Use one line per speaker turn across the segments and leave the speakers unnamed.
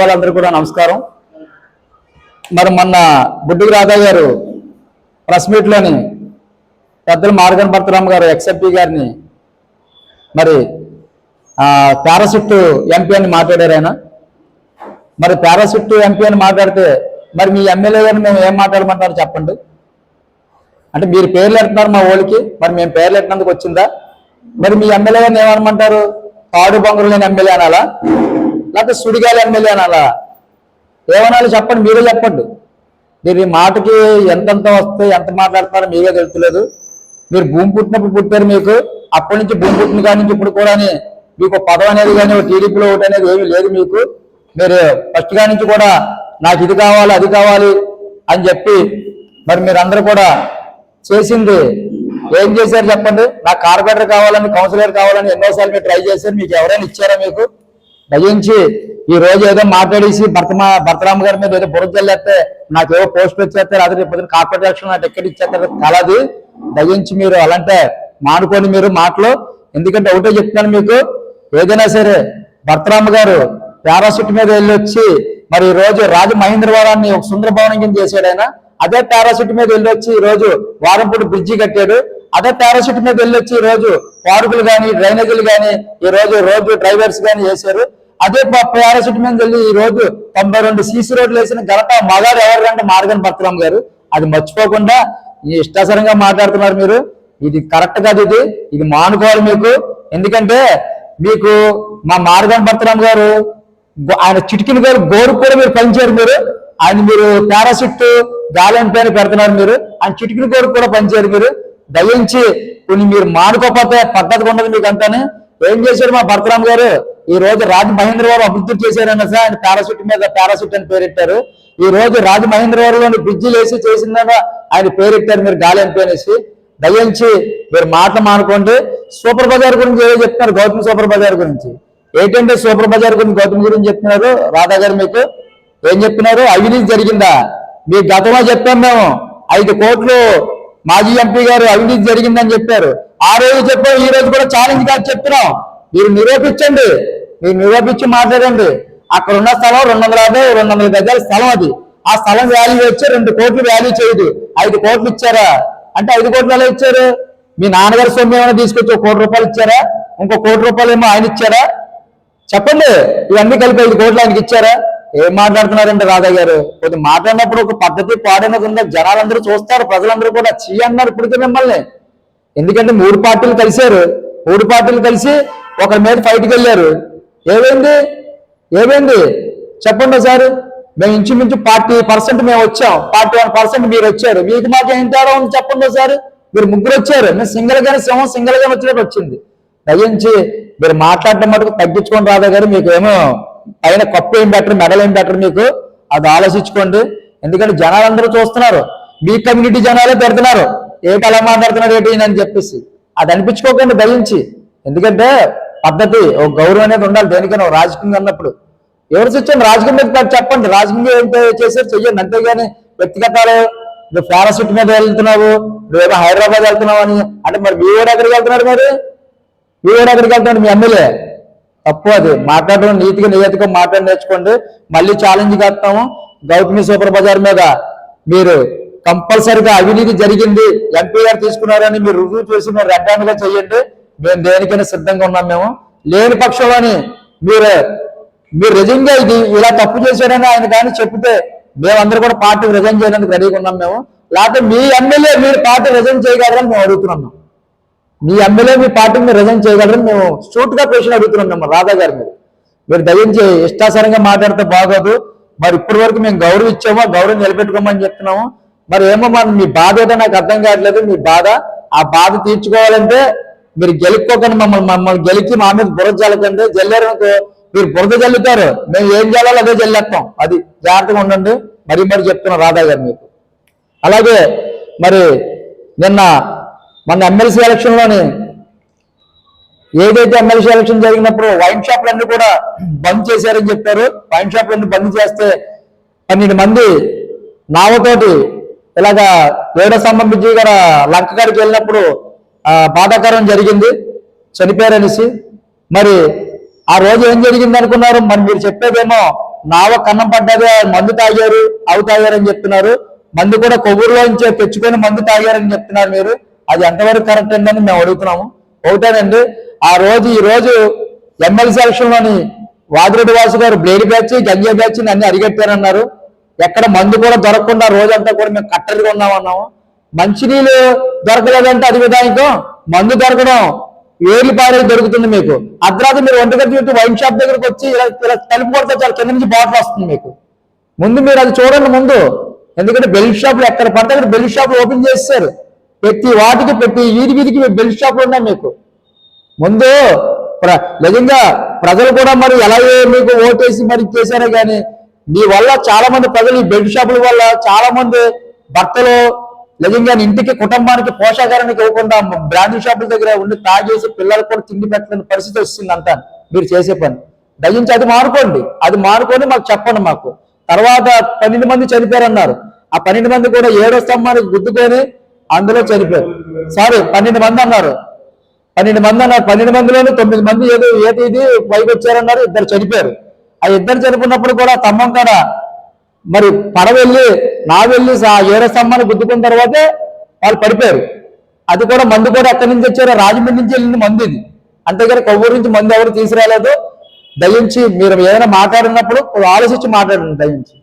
వాళ్ళందరూ కూడా నమస్కారం. మరి మొన్న బుడ్డుగు రాధా గారు ప్రెస్ మీట్లోని పెద్దలు మార్గన్ భర్తరామ్ గారు ఎక్స్ఎంపీ గారిని మరి పారాసిట్ ఎంపీ అని మాట్లాడారు ఆయన. మరి పారాసిట్ ఎంపీ అని మాట్లాడితే మరి మీ ఎమ్మెల్యే గారిని మేము ఏం మాట్లాడమంటారు చెప్పండి. అంటే మీరు పేర్లు ఎడుతున్నారు మా ఓళ్ళకి మరి మేము పేర్లు ఎట్టినందుకు వచ్చిందా? మరి మీ ఎమ్మెల్యే గారిని ఏమనమంటారు? తాడు బొంగరు లేని ఎమ్మెల్యే అనాలా? లేకపోతే సుడిగాలి ఎమ్మెల్యే అనాలా ఏమనాలి చెప్పండి మీరే చెప్పండి. మీరు ఈ మాటకి ఎంతెంత వస్తే ఎంత మాట్లాడతారో మీరే తెలుస్తలేదు. మీరు భూమి పుట్టినప్పుడు పుట్టారు మీకు అప్పటి నుంచి భూమి పుట్టిన కాడి నుంచి ఇప్పుడు కూడా మీకు పదవి అనేది కానీ టీడీపీలో ఒకటి అనేది ఏమీ లేదు మీకు. మీరు ఫస్ట్ కాడి నుంచి కూడా నాకు ఇది కావాలి అది కావాలి అని చెప్పి మరి మీరందరూ కూడా చేసింది. ఏం చేశారు చెప్పండి? నాకు కార్పొరేటర్ కావాలని కౌన్సిలర్ కావాలని ఎన్నోసార్లు మీరు ట్రై చేశారు మీకు ఎవరైనా ఇచ్చారా మీకు? దయించి ఈ రోజు ఏదో మాట్లాడేసి భర్తమా భర్తరామ గారి మీద ఏదో బురద జల్లేస్తే నాకు ఏదో పోస్ట్ వచ్చేస్తారు అదే రేపు కార్పొరేట్ ఎలక్షన్ నాకు టికెట్ ఇచ్చేస్తారు. కలది దయించి మీరు అలాంటే మానుకోండి మీరు మాటలు. ఎందుకంటే ఒకటే చెప్తున్నాను మీకు ఏదైనా సరే భర్తరామ గారు పారాసిట్ మీద వెళ్ళి వచ్చి మరి ఈ రోజు రాజు మహేంద్రవరాన్ని ఒక సుందర భవనం కింద చేశాడు ఆయన. అదే పారాసిట్ మీద వెళ్ళి వచ్చి ఈ రోజు వారంపూడి బ్రిడ్జి కట్టాడు. అదే పారాసిట్ మీద వెళ్ళి వచ్చి ఈ రోజు పార్కులు కానీ డ్రైనేజీలు కానీ ఈ రోజు రోడ్డు డ్రైవర్స్ కానీ చేశారు అదే పారాషూట్ మీద వెళ్ళి ఈ రోజు తొంభై రెండు సీసీ రోడ్లు వేసిన ఘనత మగారు ఎవరంటే మార్గన్ భర్తరామ్ గారు. అది మర్చిపోకుండా ఇష్టాసరంగా మాట్లాడుతున్నారు మీరు. ఇది కరెక్ట్ కాదు ఇది. ఇది మానుకోవాలి మీకు. ఎందుకంటే మీకు మా మార్గన్ భర్తరామ్ గారు ఆయన చిటికిన గారు గోరు కూడా మీరు పనిచేయరు మీరు. ఆయన మీరు పారాసిట్ గాలం పైన పెడుతున్నారు మీరు. ఆయన చిటికిన గోరు కూడా పనిచేయరు మీరు. దయించి కొన్ని మీరు మానుకోకపోతే పద్ధతి ఉండదు మీకు అంతానే. ఏం చేశారు మా భరతరామ్ గారు? ఈ రోజు రాజ మహేంద్రవరం అభివృద్ధి చేశారన్న సార్ ఆయన పారాసూట్ మీద పారాసూట్ అని పేరెట్టారు. ఈ రోజు రాజ మహేంద్రవరంలోని బ్రిడ్జిలు వేసి చేసిందా ఆయన పేరెట్టారు మీరు గాలి ఎంపీ దయించి మీరు మాట మానుకోండి. సూపర్ బజార్ గురించి ఏదో చెప్తున్నారు గౌతమ్ సూపర్ బజార్ గురించి. ఏంటంటే సూపర్ బజార్ గురించి గౌతమ్ గురించి చెప్తున్నారు రాధా గారు మీకు. ఏం చెప్తున్నారు? అవినీతి జరిగిందా? మీ గతంలో చెప్పాం మేము. ఐదు కోట్లు మాజీ ఎంపీ గారు అవినీతి జరిగిందని చెప్పారు. ఆ రోజు చెప్పాం ఈ రోజు కూడా ఛాలెంజ్ కాదు చెప్తున్నాం. మీరు నిరూపించండి. మీరు నిరూపించి మాట్లాడండి. అక్కడ ఉన్న స్థలం రెండు వందల యాభై రెండు వందల గజాల స్థలం అది. ఆ స్థలం వాల్యూ వచ్చి రెండు కోట్లు వాల్యూ చేయదు. ఐదు కోట్లు ఇచ్చారా? అంటే ఐదు కోట్లు ఎలా ఇచ్చారు? మీ నాన్నగారి సొమ్ము ఏమైనా తీసుకొచ్చి ఒక కోటి రూపాయలు ఇచ్చారా? ఇంకో కోటి రూపాయలు ఏమో ఆయన ఇచ్చారా? చెప్పండి. ఇవన్నీ కలిపి ఐదు కోట్లు ఆయనకి ఇచ్చారా? ఏం మాట్లాడుతున్నారంటే రాధా గారు? కొద్ది మాట్లాడినప్పుడు ఒక పద్ధతి పాడైనది ఉందా జనాలందరూ చూస్తారు ప్రజలందరూ కూడా చీ అన్నారు ఇప్పటికే మిమ్మల్ని. ఎందుకంటే మూడు పార్టీలు కలిశారు. మూడు పార్టీలు కలిసి ఒకరి మీద ఫైట్కి వెళ్ళారు. ఏమైంది? ఏమైంది? చెప్పండి సార్. మేము ఇంచుమించు పార్టీ పర్సెంట్ మేము వచ్చాం. పార్టీ వన్ పర్సెంట్ మీరు వచ్చారు. మీకు మాకు ఏం తేడా ఉంది చెప్పండి సార్? మీరు ముగ్గురు వచ్చారు. మేము సింగిల్ గానే సింహం సింగిల్ గానే వచ్చినట్టు వచ్చింది. దయించి మీరు మాట్లాడటం మటుకు తగ్గించుకొని రాదా గారు. మీకు ఏమో పైన కప్పు ఏం బెటర్ మెడల్ ఏం బెటర్ మీకు? అది ఆలోచించుకోండి. ఎందుకంటే జనాలందరూ చూస్తున్నారు. మీ కమ్యూనిటీ జనాలే పెడుతున్నారు ఏంటి అలా మాట్లాడుతున్నారు? ఏంటి అని చెప్పేసి. అది అనిపించుకోకండి దయించి. ఎందుకంటే పద్ధతి ఒక గౌరవం అనేది ఉండాలి. దేనికైనా ఒక రాజకీయం అన్నప్పుడు. ఎవరు వచ్చాను రాజకీయం మీద చెప్పండి. రాజకీయం ఏంటో చేశారు చెయ్యండి. అంతేగాని వ్యక్తిగతాలు నువ్వు పారాసూట్ మీద వెళ్తున్నావు నువ్వేమో హైదరాబాద్ వెళ్తున్నావు అని అంటే మరి మీ ఊరు ఎక్కడికి వెళ్తున్నారు మరి? మీ ఊరు ఎక్కడికి వెళ్తున్నాడు? మీ ఎమ్మెల్యే. తప్పు అది. మాట్లాడడం నీతిగా నియతిగా మాట్లాడి నేర్చుకోండి. మళ్ళీ ఛాలెంజ్ చేస్తాము గౌతమి సూపర్ బజార్ మీద మీరు కంపల్సరిగా అవినీతి జరిగింది. ఎంపీ గారు తీసుకున్నారని మీరు రుజువు చేసి మీరు రెడ్డాన్గా చేయండి మేము దేనికైనా సిద్ధంగా ఉన్నాం మేము. లేని పక్షంలోని మీరు మీరు రిజైన్ ఇది ఇలా తప్పు చేశారని ఆయన కానీ చెప్తే మేమందరూ కూడా పార్టీ రిజైన్ చేయడానికి రెడీగా ఉన్నాం మేము. లేకపోతే మీ ఎమ్మెల్యే మీరు పార్టీ రిజైన్ చేయగలరని మేము అడుగుతున్నాం మీ ఎమ్మెల్యే మీ పార్టీని మీరు రిజైన్ చేయగలరని మేము సూట్గా క్వశ్చన్ అడుగుతున్నాం మేము రాధా గారి మీద. మీరు దయించి ఇష్టాసరంగా మాట్లాడితే బాగోదు. మరి ఇప్పటి వరకు మేము గౌరవం ఇచ్చామో గౌరవం నిలబెట్టుకోమని చెప్తున్నాము. మరి ఏమో మరి మీ బాధ ఏదో నాకు అర్థం కావట్లేదు మీ బాధ. ఆ బాధ తీర్చుకోవాలంటే మీరు గెలుక్కోకండి మమ్మల్ని మమ్మల్ని గెలిచి మా మీద బురద జల్లకండి. జల్లారనుకో మీరు బురద జల్లుతారు. మేము ఏం చేయాలో అదే జల్లేస్తాం. అది జాగ్రత్తగా ఉండండి. మరి మరి చెప్తున్నా రాధా గారు మీకు. అలాగే మరి నిన్న మన ఎమ్మెల్సీ ఎలక్షన్లోని ఏదైతే ఎమ్మెల్సీ ఎలక్షన్ జరిగినప్పుడు వైన్ షాప్లన్నీ కూడా బంద్ చేశారని చెప్పారు. వైన్ షాప్లన్నీ బంద్ చేస్తే పన్నెండు మంది నావతోటి ఇలాగా వేడ సంబంధించి గారు లంక గారికి వెళ్ళినప్పుడు బాధాకరం జరిగింది. చనిపోయారనేసి. మరి ఆ రోజు ఏం జరిగింది అనుకున్నారు? మరి మీరు చెప్పేదేమో నావ కన్నం పడ్డది మందు తాగారు అవి తాగారని చెప్తున్నారు. మందు కూడా కొవ్వూరులో నుంచి తెచ్చుకొని మందు తాగారని చెప్తున్నారు మీరు. అది ఎంతవరకు కరెక్ట్ అండి అని మేము అడుగుతున్నాము. ఒకటేనండి ఆ రోజు ఈ రోజు ఎమ్మెల్సీ ఎలక్షన్లోని వాదిరెడ్డి వాసు గారు బ్లేడ్ బ్యాచ్ గంజా బ్యాచ్ అన్ని అరిగట్టారన్నారు. ఎక్కడ మందు కూడా దొరకకుండా రోజంతా కూడా మేము కట్టడిగా ఉన్నామన్నాము. మంచినీళ్ళు దొరకలేదంటే అది విధానికం మందు దొరకడం ఏర్లు పారే దొరుకుతుంది మీకు. అర్ధరాత్రి మీరు ఒంటరి చుట్టూ వైన్ షాప్ దగ్గరకు వచ్చి ఇలా ఇలా తలుపు కొడితే చాలా కింద నుంచి బాటిల్ వస్తుంది మీకు. ముందు మీరు అది చూడండి ముందు. ఎందుకంటే బెల్ట్ షాపులు ఎక్కడ పడితే అక్కడ బెల్ట్ షాపులు ఓపెన్ చేస్తారు ప్రతి వాటికి ప్రతి వీధి వీధికి బెల్ట్ షాపులు ఉన్నాయి మీకు. ముందు ప్ర- నిజంగా ప్రజలు కూడా మరి ఎలా మీకు ఓటేసి మరి చేశారో కానీ మీ వల్ల చాలా మంది ప్రజలు ఈ బెల్ట్ షాపుల వల్ల చాలా మంది భర్తలు నిజంగా ఇంటికి కుటుంబానికి పోషాగారానికి ఇవ్వకుండా బ్రాండ్ షాపుల దగ్గర ఉండి తాగేసి పిల్లలకు కూడా తిండి పెట్టలేని పరిస్థితి వస్తుంది అంతా మీరు చేసే పని. దయించి అది మానుకోండి అది మానుకొని మాకు చెప్పండి మాకు. తర్వాత పన్నెండు మంది చనిపోయారన్నారు. ఆ పన్నెండు మంది కూడా ఏడో స్తంభానికి గుద్దుకొని అందులో చనిపోయారు. సారీ పన్నెండు మంది అన్నారు. పన్నెండు మంది అన్నారు. పన్నెండు మందిలోనే తొమ్మిది మంది ఏదో ఏది ఇది పైకి వచ్చారన్నారు. ఇద్దరు చనిపోయారు. ఆ ఇద్దరు చనిపోయినప్పుడు కూడా స్తంభం కూడా మరి పడ వెళ్ళి నా వెళ్ళి ఆ ఏడస్తంభాన్ని గుద్దుకున్న తర్వాతే వాళ్ళు పడిపోయారు. అది కూడా మందు కూడా ఎక్కడి నుంచి వచ్చారో రాజమండ్రి నుంచి వెళ్ళింది మందు ఇది. అంతేగాని కొవ్వూరు నుంచి మందు ఎవరు తీసుకురాలేదు. దయించి మీరు ఏదైనా మాట్లాడినప్పుడు ఆలోచించి మాట్లాడండి దయించి.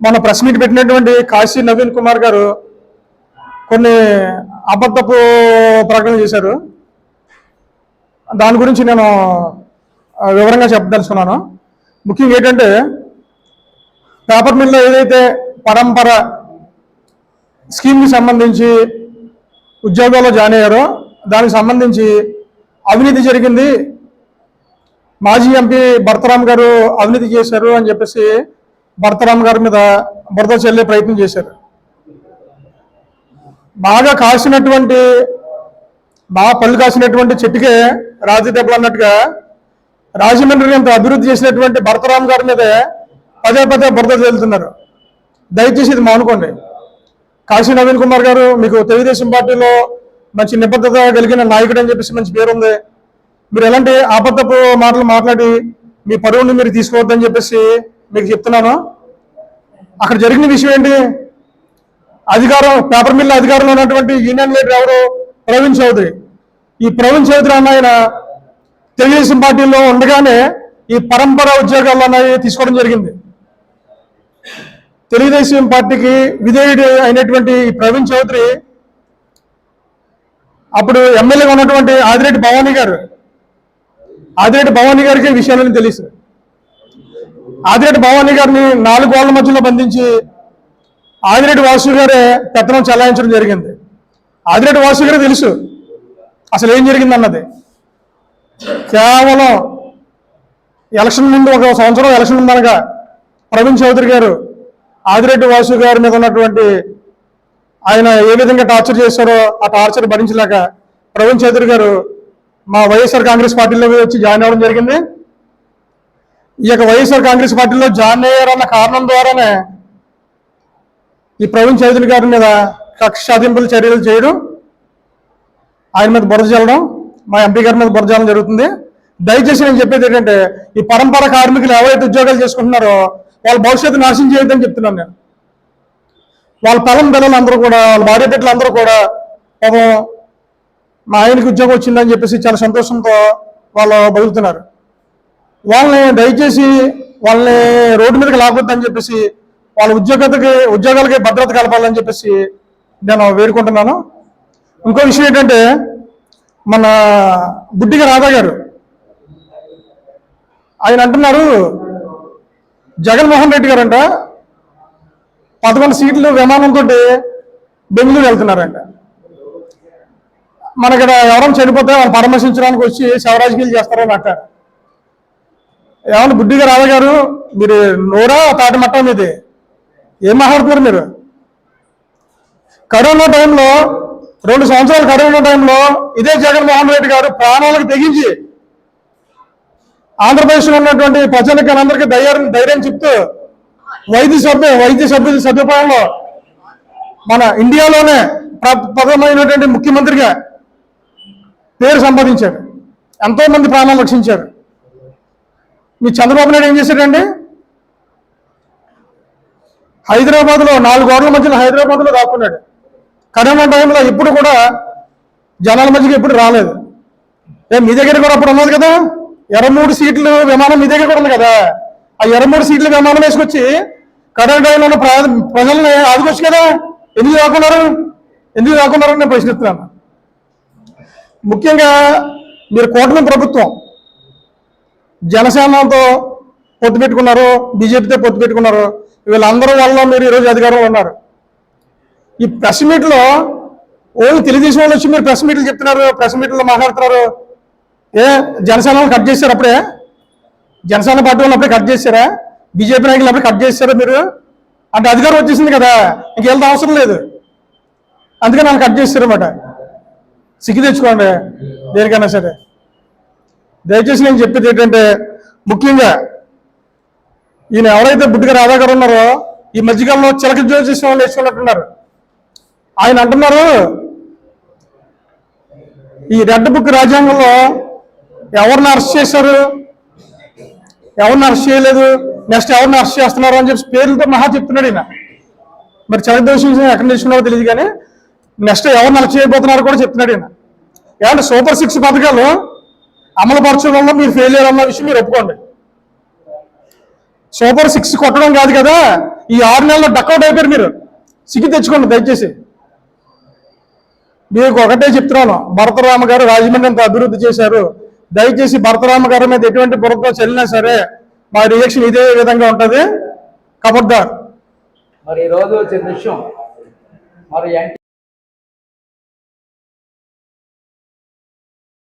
మన ప్రెస్ మీట్ పెట్టినటువంటి కాశీ నవీన్ కుమార్ గారు కొన్ని అబద్ధపు ప్రకటన చేశారు. దాని గురించి నేను వివరంగా చెప్పదలుచుకున్నాను. ముఖ్యంగా ఏంటంటే పేపర్ మిల్లో ఏదైతే పరంపర స్కీమ్కి సంబంధించి ఉద్యోగాల్లో జాయిన్ అయ్యారో దానికి సంబంధించి అవినీతి జరిగింది. మాజీ ఎంపీ భరతరామ్ గారు అవినీతి చేశారు అని చెప్పేసి భరతరామ్ గారి మీద బురద చెల్లే ప్రయత్నం చేశారు. బాగా కాసినటువంటి బాగా పళ్ళు కాసినటువంటి చెట్టుకే రాజీ దెబ్బలు అన్నట్టుగా రాజమండ్రిని అంత అభివృద్ధి చేసినటువంటి భరతరామ్ గారి మీదే పదే పదే బురద వెళ్తున్నారు. దయచేసి ఇది మానుకోండి. కాశీ నవీన్ కుమార్ గారు మీకు తెలుగుదేశం పార్టీలో మంచి నిబద్ధత కలిగిన నాయకుడు అని చెప్పేసి మంచి పేరు ఉంది మీరు ఎలాంటి ఆపత్తపు మాటలు మాట్లాడి మీ పరువుని మీరు తీసుకోవద్దని చెప్పేసి మీకు చెప్తున్నాను. అక్కడ జరిగిన విషయం ఏంటి? అధికారం పేపర్ మిల్ అధికారంలో ఉన్నటువంటి యూనియన్ లీడర్ ఎవరు? ప్రవీణ్ చౌదరి. ఈ ప్రవీణ్ చౌదరి అన్న ఆయన తెలుగుదేశం పార్టీలో ఉండగానే ఈ పరంపర ఉద్యోగాలు అన్నవి తీసుకోవడం జరిగింది. తెలుగుదేశం పార్టీకి విధేయుడు అయినటువంటి ప్రవీణ్ చౌదరి అప్పుడు ఎమ్మెల్యేగా ఉన్నటువంటి ఆదిరెడ్డి భవానీ గారు ఆదిరెడ్డి భవానీ గారికి విషయాలని తెలుసు. ఆదిరెడ్డి భవానీ గారిని నాలుగు వాళ్ళ మధ్యలో బంధించి ఆదిరెడ్డి వాసు గారే పెత్తనం చెలాయించడం జరిగింది. ఆదిరెడ్డి వాసు గారు తెలుసు అసలు ఏం జరిగింది అన్నది. కేవలం ఎలక్షన్ ముందు ఒక సంవత్సరం ఎలక్షన్ ఉందనగా ప్రవీణ్ చౌదరి గారు ఆదిరెడ్డి వాసు గారి మీద ఉన్నటువంటి ఆయన ఏ విధంగా టార్చర్ చేశారో ఆ టార్చర్ భరించలేక ప్రవీణ్ చౌదరి గారు మా వైఎస్ఆర్ కాంగ్రెస్ పార్టీలో వచ్చి జాయిన్ అవ్వడం జరిగింది. ఈ యొక్క వైఎస్ఆర్ కాంగ్రెస్ పార్టీలో జాయిన్ అయ్యారన్న కారణం ద్వారానే ఈ ప్రవీణ్ చౌదరి గారి మీద కక్ష సాధింపుల చర్యలు చేయడం ఆయన మీద బురద చల్లడం మా ఎంపీ గారి మీద బురద జరుగుతుంది. దయచేసి నేను చెప్పేది ఏంటంటే ఈ పరంపర కార్మికులు ఎవరైతే ఉద్యోగాలు చేసుకుంటున్నారో వాళ్ళ భవిష్యత్తు నాశనం చేయొద్దని చెప్తున్నాను నేను. వాళ్ళ పొలం పిల్లలు అందరూ కూడా వాళ్ళ భార్య బిడ్డలు అందరూ కూడా పాపం మా ఆయనకి ఉద్యోగం వచ్చిందని చెప్పేసి చాలా సంతోషంతో వాళ్ళు బతుకుతున్నారు. వాళ్ళని దయచేసి వాళ్ళని రోడ్డు మీదకి లాగొద్దని చెప్పేసి వాళ్ళ ఉద్యోగతకి ఉద్యోగాలకి భద్రత కలపాలని చెప్పేసి నేను వేడుకుంటున్నాను. ఇంకో విషయం ఏంటంటే మన బుడ్డిగా రాధా గారు ఆయన అంటున్నారు జగన్మోహన్ రెడ్డి గారంట పదకొండు సీట్లు విమానంతో బెంగళూరు వెళ్తున్నారంట. మన ఇక్కడ ఎవరైనా చనిపోతే వాళ్ళు పరామర్శించడానికి వచ్చి శవరాజకీయాలు చేస్తారని అంటారు. ఏమన్నా బుడ్డిగా రాధా గారు మీరు నోరా తాటి మట్టం మీది? ఏం మాట్లాడుతున్నారు మీరు? కరోనా టైంలో రెండు సంవత్సరాల కరోనా టైంలో ఇదే జగన్మోహన్ రెడ్డి గారు ప్రాణాలకు తెగించి ఆంధ్రప్రదేశ్లో ఉన్నటువంటి ప్రజలకి అందరికీ ధైర్యం ధైర్యం చెప్తూ వైద్య సభ్య వైద్య సభ్యుల సదుపాయంలో మన ఇండియాలోనే ప్ర- ప్రథమైనటువంటి ముఖ్యమంత్రిగా పేరు సంపాదించారు. ఎంతో మంది ప్రాణాలు రక్షించారు. మీ చంద్రబాబు నాయుడు ఏం చేశాడండి? హైదరాబాద్లో నాలుగు గోడల మధ్యలో హైదరాబాద్లో దాక్కున్నాడు. కరోనా టైంలో ఎప్పుడు కూడా జనాల మధ్యకి ఎప్పుడు రాలేదు. మీ దగ్గర కూడా అప్పుడు ఉన్నది కదా? ఎర్రమూడు సీట్లు విమానం మీ దగ్గర కూడా ఉంది కదా? ఆ ఎర్రమూడు సీట్ల విమానం వేసుకొచ్చి కరోనా టైంలో ఉన్న ప్ర- ప్రజల్ని ఆదుకోవచ్చు కదా? ఎందుకు రాకున్నారు? ఎందుకు రాకున్నారు నేను ప్రశ్నిస్తున్నాను. ముఖ్యంగా మీరు కూటమి ప్రభుత్వం జనసేనతో పొత్తు పెట్టుకున్నారు బీజేపీతో పొత్తు పెట్టుకున్నారు వీళ్ళందరూ వల్ల మీరు ఈరోజు అధికారంలో ఉన్నారు. ఈ ప్రెస్ మీట్లో ఓన్లీ తెలుగుదేశం వాళ్ళు వచ్చి మీరు ప్రెస్ మీట్లు చెప్తున్నారు ప్రెస్ మీట్లో మాట్లాడుతున్నారు ఏ జనసేన కట్ చేశారు అప్పుడే? జనసేన పార్టీ వాళ్ళు అప్పుడే కట్ చేశారా? బీజేపీ నాయకులు అప్పుడే కట్ చేశారా మీరు? అంటే అధికారం వచ్చేసింది కదా ఇంకెళ్తా అవసరం లేదు. అందుకే నన్ను కట్ చేస్తారన్నమాట సిగ్గు తెచ్చుకోండి దేనికైనా సరే. దయచేసి నేను చెప్పేది ఏంటంటే ముఖ్యంగా ఈయన ఎవరైతే బుద్ధిగా రాధాగారు ఉన్నారో ఈ మధ్యకాలంలో చిలక జ్యోతిషం వాళ్ళు వేసుకున్నట్టున్నారు ఆయన అంటున్నారు ఈ రెడ్ బుక్ రాజ్యాంగంలో ఎవరిని అరెస్ట్ చేశారు? ఎవరిని అరెస్ట్ చేయలేదు? నెక్స్ట్ ఎవరిని అరెస్ట్ చేస్తున్నారు అని చెప్పి పేర్లతో మహా చెప్తున్నాడు ఈయన. మరి చిలక ఎక్కడ నేర్చుకున్నారో తెలియదు కానీ నెక్స్ట్ ఎవరిని అరెస్ట్ చేయబోతున్నారో కూడా చెప్తున్నాడు ఈయన. ఏమంటే సూపర్ సిక్స్ పథకాలు అమలు పరచడంలో మీరు ఫెయిలియర్ అన్న విషయం మీరు ఒప్పుకోండి. సూపర్ సిక్స్ కొట్టడం కాదు కదా ఈ ఆరు నెలల్లో డక్అవుట్ అయిపోయారు మీరు. సిగ్గు తెచ్చుకోండి దయచేసి. మీకు ఒకటే చెప్తున్నాను భరతరామ గారు రాజమండ్రి అంత అభివృద్ధి చేశారు. దయచేసి భరతరామ గారి మీద ఎటువంటి బురద చెల్లినా సరే మా రియాక్షన్ ఇదే విధంగా ఉంటది. కబడ్దార్.
మరి ఈరోజు వచ్చిన విషయం మరి